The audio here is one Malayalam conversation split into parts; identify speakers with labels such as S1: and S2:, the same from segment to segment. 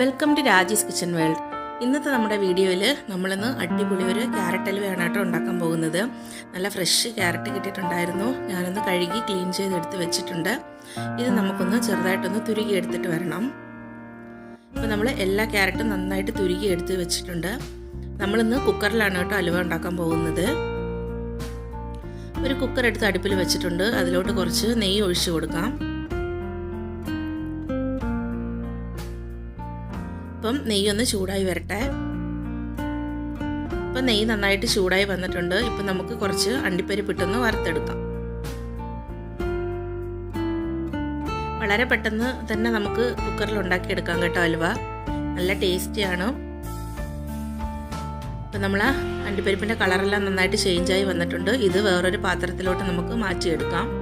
S1: Welcome to Raji's kitchen world. ഇന്നത്തെ നമ്മുടെ വീഡിയോയിൽ നമ്മളിന്ന് അടിപൊളി ഒരു ക്യാരറ്റ് അലുവയാണ് കേട്ടോ ഉണ്ടാക്കാൻ പോകുന്നത്. നല്ല ഫ്രഷ് ക്യാരറ്റ് കിട്ടിയിട്ടുണ്ടായിരുന്നു. ഞാനൊന്ന് കഴുകി ക്ലീൻ ചെയ്തെടുത്ത് വെച്ചിട്ടുണ്ട്. ഇത് നമുക്കൊന്ന് ചെറുതായിട്ടൊന്ന് തുരുകി എടുത്തിട്ട് വരണം. ഇപ്പോൾ നമ്മൾ എല്ലാ ക്യാരറ്റും നന്നായിട്ട് തുരുകി എടുത്ത് വെച്ചിട്ടുണ്ട്. നമ്മളിന്ന് കുക്കറിലാണ് കേട്ടോ അലുവ ഉണ്ടാക്കാൻ പോകുന്നത്. ഒരു കുക്കർ എടുത്ത് അടുപ്പിൽ വെച്ചിട്ടുണ്ട്. അതിലോട്ട് കുറച്ച് നെയ്യ് ഒഴിച്ചു കൊടുക്കാം. ഇപ്പം നെയ്യൊന്ന് ചൂടായി വരട്ടെ. അപ്പം നെയ്യ് നന്നായിട്ട് ചൂടായി വന്നിട്ടുണ്ട്. ഇപ്പം നമുക്ക് കുറച്ച് അണ്ടിപ്പരിപ്പിട്ടൊന്ന് വറുത്തെടുക്കാം. വളരെ പെട്ടെന്ന് തന്നെ നമുക്ക് കുക്കറിൽ ഉണ്ടാക്കിയെടുക്കാം കേട്ടോ അലുവ. നല്ല ടേസ്റ്റിയാണ് ഇപ്പം നമ്മൾ അണ്ടിപ്പരിപ്പിന്റെ കളറെല്ലാം നന്നായിട്ട് ചേഞ്ചായി വന്നിട്ടുണ്ട്. ഇത് വേറൊരു പാത്രത്തിലോട്ട് നമുക്ക് മാറ്റിയെടുക്കാം.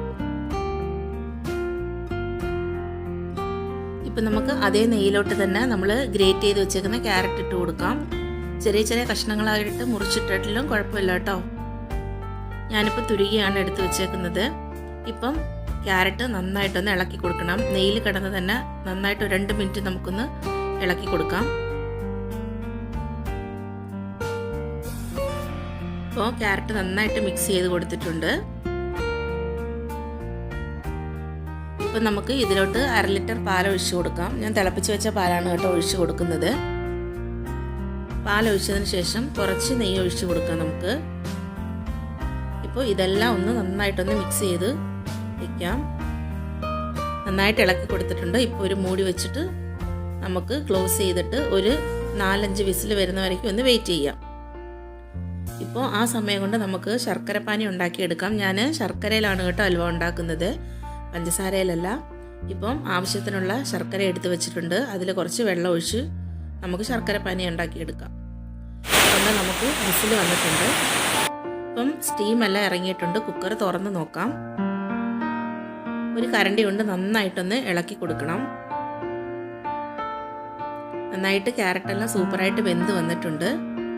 S1: ഇപ്പം നമുക്ക് അതേ നെയ്യിലോട്ട് തന്നെ നമ്മൾ ഗ്രേറ്റ് ചെയ്ത് വെച്ചേക്കുന്ന ക്യാരറ്റ് ഇട്ട് കൊടുക്കാം. ചെറിയ ചെറിയ കഷ്ണങ്ങളായിട്ട് മുറിച്ചിട്ടിട്ടിലും കുഴപ്പമില്ല കേട്ടോ. ഞാനിപ്പോൾ തുരുകിയാണ് എടുത്ത് വെച്ചേക്കുന്നത്. ഇപ്പം ക്യാരറ്റ് നന്നായിട്ടൊന്ന് ഇളക്കി കൊടുക്കണം. നെയ്യിൽ കിടന്ന് തന്നെ നന്നായിട്ട് രണ്ട് മിനിറ്റ് നമുക്കൊന്ന് ഇളക്കി കൊടുക്കാം. ഇപ്പോൾ ക്യാരറ്റ് നന്നായിട്ട് മിക്സ് ചെയ്ത് കൊടുത്തിട്ടുണ്ട്. ഇപ്പം നമുക്ക് ഇതിലോട്ട് അര ലിറ്റർ പാൽ ഒഴിച്ചു കൊടുക്കാം. ഞാൻ തിളപ്പിച്ച് വെച്ച പാലാണ് കേട്ടോ ഒഴിച്ചു കൊടുക്കുന്നത്. പാൽ ഒഴിച്ചതിന് ശേഷം കുറച്ച് നെയ്യ് ഒഴിച്ചു കൊടുക്കാം നമുക്ക്. ഇപ്പോൾ ഇതെല്ലാം ഒന്ന് നന്നായിട്ടൊന്ന് മിക്സ് ചെയ്ത് വയ്ക്കാം നന്നായിട്ട് ഇളക്കി കൊടുത്തിട്ടുണ്ട്. ഇപ്പോൾ ഒരു മൂടി വെച്ചിട്ട് നമുക്ക് ക്ലോസ് ചെയ്തിട്ട് ഒരു നാലഞ്ച് വിസിൽ വരുന്ന വരയ്ക്കും ഒന്ന് വെയിറ്റ് ചെയ്യാം. ഇപ്പോൾ ആ സമയം കൊണ്ട് നമുക്ക് ശർക്കരപ്പാനി ഉണ്ടാക്കിയെടുക്കാം. ഞാൻ ശർക്കരയിലാണ് കേട്ടോ അലുവ ഉണ്ടാക്കുന്നത്. പഞ്ചസാരയിലല്ല. ഇപ്പം ആവശ്യത്തിനുള്ള ശർക്കര എടുത്തു വെച്ചിട്ടുണ്ട്. അതിൽ കുറച്ച് വെള്ളം ഒഴിച്ച് നമുക്ക് ശർക്കര പാനി ഉണ്ടാക്കിയെടുക്കാം അതുകൊണ്ട് നമുക്ക് വിസിൽ വന്നിട്ടുണ്ട്. ഇപ്പം സ്റ്റീം എല്ലാം ഇറങ്ങിയിട്ടുണ്ട്. കുക്കർ തുറന്ന് നോക്കാം. ഒരു കരണ്ടി കൊണ്ട് നന്നായിട്ടൊന്ന് ഇളക്കി കൊടുക്കണം. നന്നായിട്ട് ക്യാരറ്റെല്ലാം സൂപ്പറായിട്ട് വെന്ത് വന്നിട്ടുണ്ട്.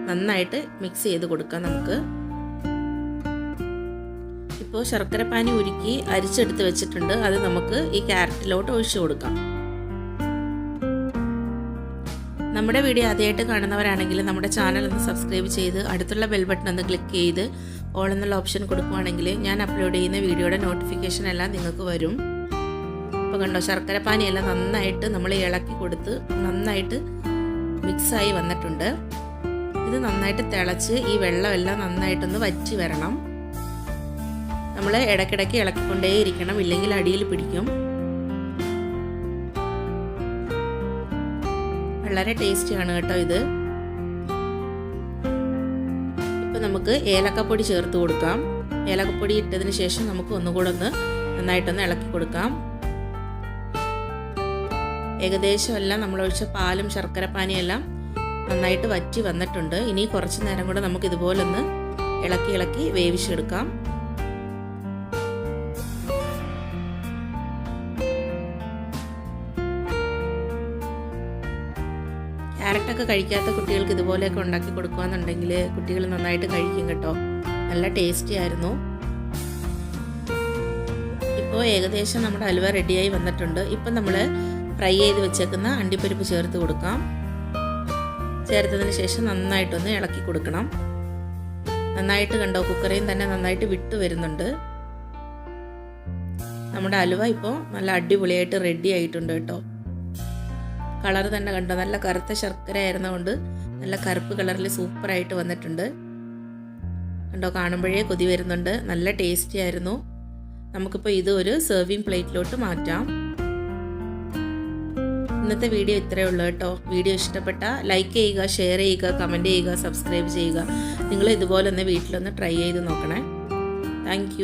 S1: നന്നായിട്ട് മിക്സ് ചെയ്ത് കൊടുക്കാം നമുക്ക്. ഇപ്പോൾ ശർക്കരപ്പാനി ഉരുക്കി അരിച്ചെടുത്ത് വെച്ചിട്ടുണ്ട്. അത് നമുക്ക് ഈ ക്യാരറ്റിലോട്ട് ഒഴിച്ചു കൊടുക്കാം. നമ്മുടെ വീഡിയോ ആദ്യമായിട്ട് കാണുന്നവരാണെങ്കിൽ നമ്മുടെ ചാനൽ ഒന്ന് സബ്സ്ക്രൈബ് ചെയ്ത് അടുത്തുള്ള ബെൽ ബട്ടൺ ഒന്ന് ക്ലിക്ക് ചെയ്ത് ഓൾ എന്നുള്ള ഓപ്ഷൻ കൊടുക്കുവാണെങ്കിൽ ഞാൻ അപ്ലോഡ് ചെയ്യുന്ന വീഡിയോയുടെ നോട്ടിഫിക്കേഷൻ എല്ലാം നിങ്ങൾക്ക് വരും. അപ്പോൾ കണ്ടോ ശർക്കരപ്പാനിയെല്ലാം നന്നായിട്ട് നമ്മൾ ഇളക്കി കൊടുത്ത് നന്നായിട്ട് മിക്സായി വന്നിട്ടുണ്ട്. ഇത് നന്നായിട്ട് തിളച്ച് ഈ വെള്ളമെല്ലാം നന്നായിട്ടൊന്ന് വറ്റി വരണം. നമ്മൾ ഇടയ്ക്കിടയ്ക്ക് ഇളക്കിക്കൊണ്ടേയിരിക്കണം. ഇല്ലെങ്കിൽ അടിയിൽ പിടിക്കും. വളരെ ടേസ്റ്റിയാണ് കേട്ടോ ഇത്. ഇപ്പം നമുക്ക് ഏലക്കപ്പൊടി ചേർത്ത് കൊടുക്കാം. ഏലക്കപ്പൊടി ഇട്ടതിന് ശേഷം നമുക്ക് ഒന്നുകൂടെ ഒന്ന് നന്നായിട്ടൊന്ന് ഇളക്കി കൊടുക്കാം. ഏകദേശം എല്ലാം നമ്മൾ ഒഴിച്ച പാലും ശർക്കര പാനിയെല്ലാം നന്നായിട്ട് വറ്റി വന്നിട്ടുണ്ട്. ഇനി കുറച്ച് നേരം കൂടെ നമുക്ക് ഇതുപോലൊന്ന് ഇളക്കി ഇളക്കി വേവിച്ചെടുക്കാം. ക്യാരറ്റൊക്കെ കഴിക്കാത്ത കുട്ടികൾക്ക് ഇതുപോലെയൊക്കെ ഉണ്ടാക്കി കൊടുക്കുകയെന്നുണ്ടെങ്കിൽ കുട്ടികൾ നന്നായിട്ട് കഴിക്കും കേട്ടോ. നല്ല ടേസ്റ്റി ആയിരുന്നു. ഇപ്പോൾ ഏകദേശം നമ്മുടെ അലുവ റെഡിയായി വന്നിട്ടുണ്ട്. ഇപ്പം നമ്മൾ ഫ്രൈ ചെയ്ത് വെച്ചേക്കുന്ന അണ്ടിപ്പരിപ്പ് ചേർത്ത് കൊടുക്കാം. ചേർത്തതിന് ശേഷം നന്നായിട്ടൊന്ന് ഇളക്കി കൊടുക്കണം. നന്നായിട്ട് കണ്ടോ കുക്കറിയും തന്നെ നന്നായിട്ട് വിട്ട് വരുന്നുണ്ട്. നമ്മുടെ അലുവ ഇപ്പോൾ നല്ല അടിപൊളിയായിട്ട് റെഡി ആയിട്ടുണ്ട് കേട്ടോ. കളർ തന്നെ കണ്ടോ. നല്ല കറുത്ത ശർക്കര ആയിരുന്നതുകൊണ്ട് നല്ല കറുപ്പ് കളറിൽ സൂപ്പറായിട്ട് വന്നിട്ടുണ്ട്. കണ്ടോ കാണുമ്പോഴേ കൊതി വരുന്നുണ്ട്. നല്ല ടേസ്റ്റി ആയിരുന്നു. നമുക്കിപ്പോൾ ഇത് ഒരു സെർവിങ് പ്ലേറ്റിലോട്ട് മാറ്റാം. ഇന്നത്തെ വീഡിയോ ഇത്രയേ ഉള്ളൂ കേട്ടോ. വീഡിയോ ഇഷ്ടപ്പെട്ട ലൈക്ക് ചെയ്യുക ഷെയർ ചെയ്യുക കമന്റ് ചെയ്യുക സബ്സ്ക്രൈബ് ചെയ്യുക. നിങ്ങൾ ഇതുപോലെ ഒന്ന് വീട്ടിലൊന്ന് ട്രൈ ചെയ്ത് നോക്കണേ. താങ്ക്